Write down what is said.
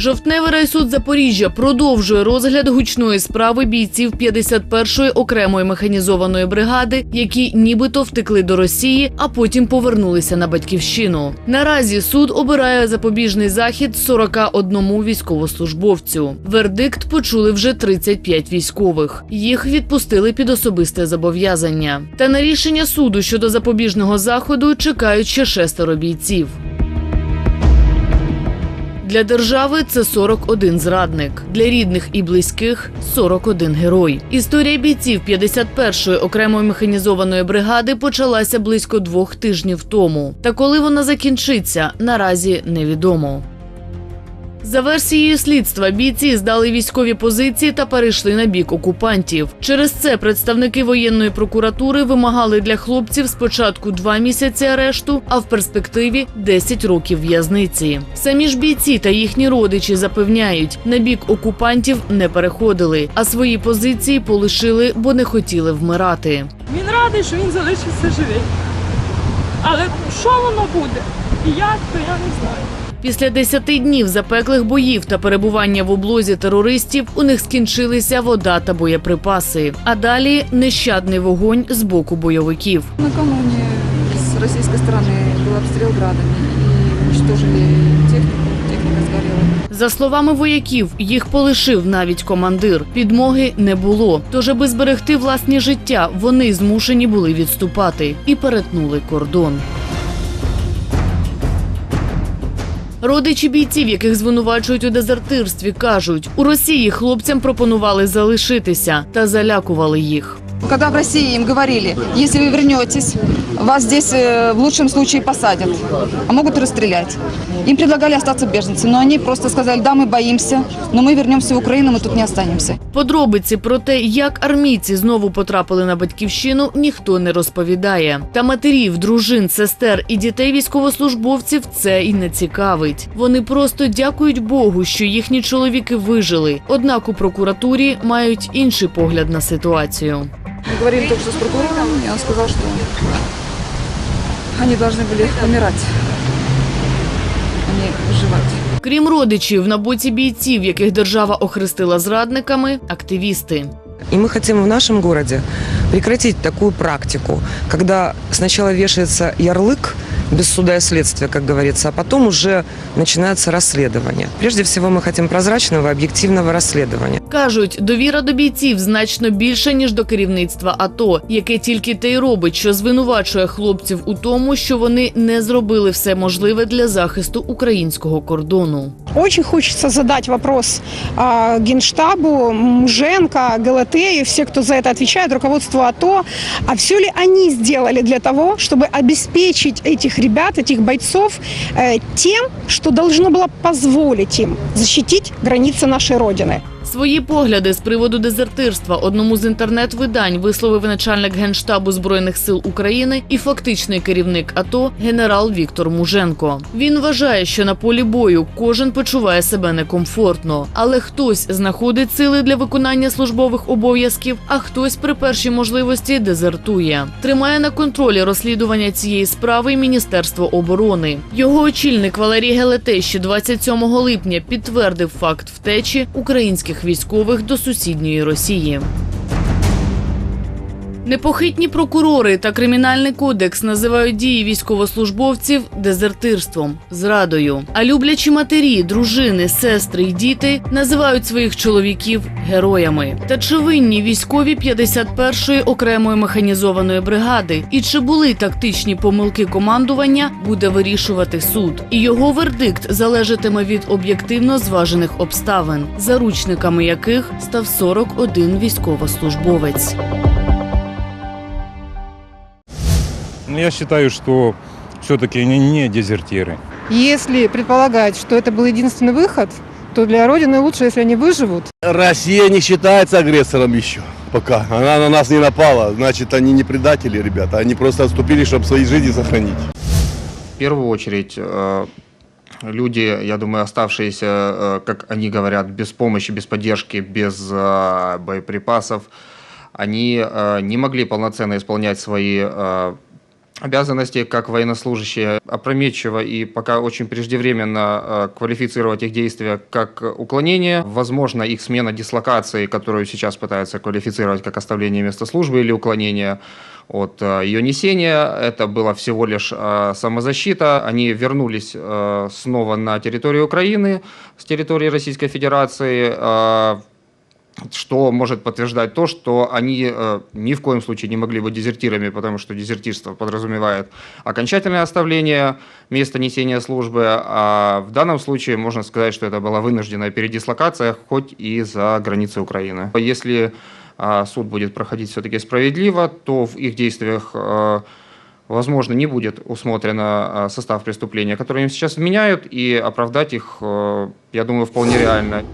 Жовтневий райсуд Запоріжжя продовжує розгляд гучної справи бійців 51-ї окремої механізованої бригади, які нібито втекли до Росії, а потім повернулися на батьківщину. Наразі суд обирає запобіжний захід 41 військовослужбовцю. Вердикт почули вже 35 військових. Їх відпустили під особисте зобов'язання. Та на рішення суду щодо запобіжного заходу чекають ще шестеро бійців. Для держави це 41 зрадник, для рідних і близьких 41 герой. Історія бійців 51-ї окремої механізованої бригади почалася близько двох тижнів тому. Та коли вона закінчиться, наразі невідомо. За версією слідства, бійці здали військові позиції та перейшли на бік окупантів. Через це представники воєнної прокуратури вимагали для хлопців спочатку два місяці арешту, а в перспективі 10 років в'язниці. Самі ж бійці та їхні родичі запевняють, на бік окупантів не переходили, а свої позиції полишили, бо не хотіли вмирати. Він радий, що він залишився живий. Але що воно буде? І як, то я не знаю. Після 10 днів запеклих боїв та перебування в облозі терористів у них скінчилися вода та боєприпаси. А далі нещадний вогонь з боку бойовиків. Накануне с российской стороны был обстрел градами и уничтожили. Техника. За словами вояків, їх полишив навіть командир. Підмоги не було. Тож, аби зберегти власні життя, вони змушені були відступати і перетнули кордон. Родичі бійців, яких звинувачують у дезертирстві, кажуть, у Росії хлопцям пропонували залишитися та залякували їх. Когда в России им говорили, если вы вернетесь, вас здесь э, в лучшем случае посадят, а могут и расстрелять. Им предлагали остаться беженцами, но они просто сказали, да, мы боимся, но мы вернемся в Украину, мы тут не останемся. Подробиці про те, як армійці знову потрапили на батьківщину, ніхто не розповідає. Та матерів, дружин, сестер і дітей військовослужбовців це і не цікавить. Вони просто дякують Богу, що їхні чоловіки вижили. Однак у прокуратурі мають інший погляд на ситуацію. Мы говорили только что с прокурором, и он сказал, что они должны были умирать, а не выживать. Крім родичів, на боці бійців, яких держава охрестила зрадниками, активісти. И мы хотим в нашем городе прекратить такую практику, когда сначала вешается ярлык без суда и следствия, как говорится, а потом уже начинается расследование. Прежде всего мы хотим прозрачного, объективного расследования. Кажуть, довіра до бійців значно більша, ніж до керівництва АТО, яке тільки те й робить, що звинувачує хлопців у тому, що вони не зробили все можливе для захисту українського кордону. Очень хочется задать вопрос а, Генштабу, Муженко, Галатею, все, кто за это отвечает, руководству АТО. А все ли они сделали для того, чтобы обеспечить этих ребят, этих бойцов э, тем, что должно было позволить им защитить границы нашей Родины? Свої погляди з приводу дезертирства одному з інтернет-видань висловив начальник генштабу збройних сил України і фактичний керівник АТО генерал Віктор Муженко. Він вважає, що на полі бою кожен почуває себе некомфортно, але хтось знаходить сили для виконання службових обов'язків, а хтось при першій можливості дезертує. Тримає на контролі розслідування цієї справи Міністерство оборони. Його очільник Валерій Гелетей ще 27 липня підтвердив факт втечі українських військових до сусідньої Росії. Непохитні прокурори та кримінальний кодекс називають дії військовослужбовців дезертирством, зрадою. А люблячі матері, дружини, сестри й діти називають своїх чоловіків героями. Та чи винні військові 51-ї окремої механізованої бригади? І чи були тактичні помилки командування, буде вирішувати суд. І його вердикт залежатиме від об'єктивно зважених обставин, заручниками яких став 41 військовослужбовець. Ну, я считаю, что все-таки они не дезертиры. Если предполагать, что это был единственный выход, то для Родины лучше, если они выживут. Россия не считается агрессором еще пока. Она на нас не напала. Значит, они не предатели, ребята. Они просто отступили, чтобы свои жизни сохранить. В первую очередь, э, люди, я думаю, оставшиеся, э, как они говорят, без помощи, без поддержки, без э, боеприпасов, они не могли полноценно исполнять свои обязанности как военнослужащие опрометчиво и пока очень преждевременно э, квалифицировать их действия как уклонение. Возможно, их смена дислокации, которую сейчас пытаются квалифицировать как оставление места службы или уклонение от э, ее несения. Это было всего лишь э, самозащита. Они вернулись снова на территорию Украины с территории Российской Федерации. Что может подтверждать то, что они э, ни в коем случае не могли быть дезертирами, потому что дезертирство подразумевает окончательное оставление места несения службы, а в данном случае можно сказать, что это была вынужденная передислокация, хоть и за границы Украины. Если э, суд будет проходить все-таки справедливо, то в их действиях э, возможно, не будет усмотрено э, состав преступления, который им сейчас вменяют, и оправдать их, я думаю, вполне реально.